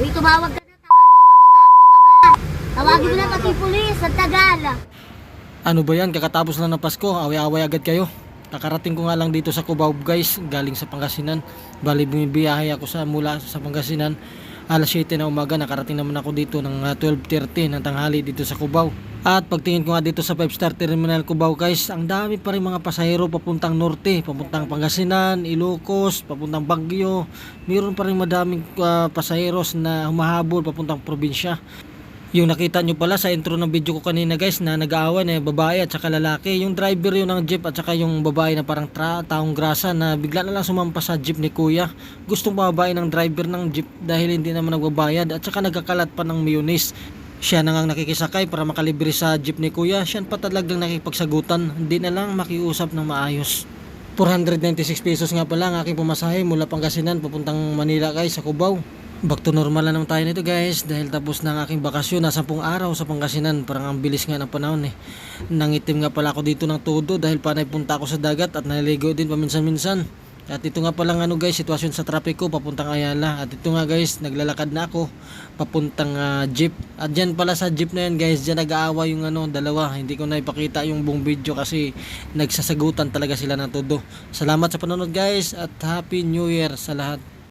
Uy, tumawag ka na, tanga. Di ako natatakot, tanga. Tawagin mo na pati pulis, sa tagal. Ano ba yan? Kakatapos lang ng Pasko, away-away agad kayo. Kakarating ko nga lang dito sa Cubao guys, galing sa Pangasinan. Bali bumibiyahe ako sa mula sa Pangasinan. Alas 7 na umaga, nakarating naman ako dito ng ah, 12.30 ng tanghali dito sa Cubao. At pagtingin ko nga dito sa 5 star terminal Cubao guys, ang dami pa rin mga pasahero papuntang norte, papuntang Pangasinan, Ilocos, papuntang Baguio. Mayroon pa rin madaming ah, pasaheros na humahabol papuntang probinsya. Yung nakita nyo pala sa intro ng video ko kanina guys na nag-aaway na yung babae at saka lalaki. Yung driver yun ng jeep at saka yung babae na parang tra- taong grasa na bigla na lang sumampa sa jeep ni kuya. Gustong babae ng driver ng jeep dahil hindi naman nagbabayad at saka nagkakalat pa ng mayonnaise. Siya na nga nakikisakay para makalibre sa jeep ni kuya. Siya pa talagang nakipagsagutan. Hindi na lang makiusap ng maayos. 496 pesos nga pala ang aking pumasahe mula Pangasinan papuntang Manila guys sa Cubao. Back to normal na naman tayo nito guys dahil tapos na ang aking bakasyon na 10 araw sa Pangasinan parang ang bilis nga ng panahon eh nangitim nga pala ako dito ng todo dahil panay punta ako sa dagat at naliligo din paminsan-minsan at ito nga pala ano guys sitwasyon sa trapiko papuntang Ayala. At ito nga guys naglalakad na ako papuntang ah, jeep. At dyan pala sa jeep na yan guys dyan nag-aawa yung ano dalawa. Hindi ko na ipakita yung buong video kasi nagsasagutan talaga sila ng todo. Salamat sa panonood guys at happy new year sa lahat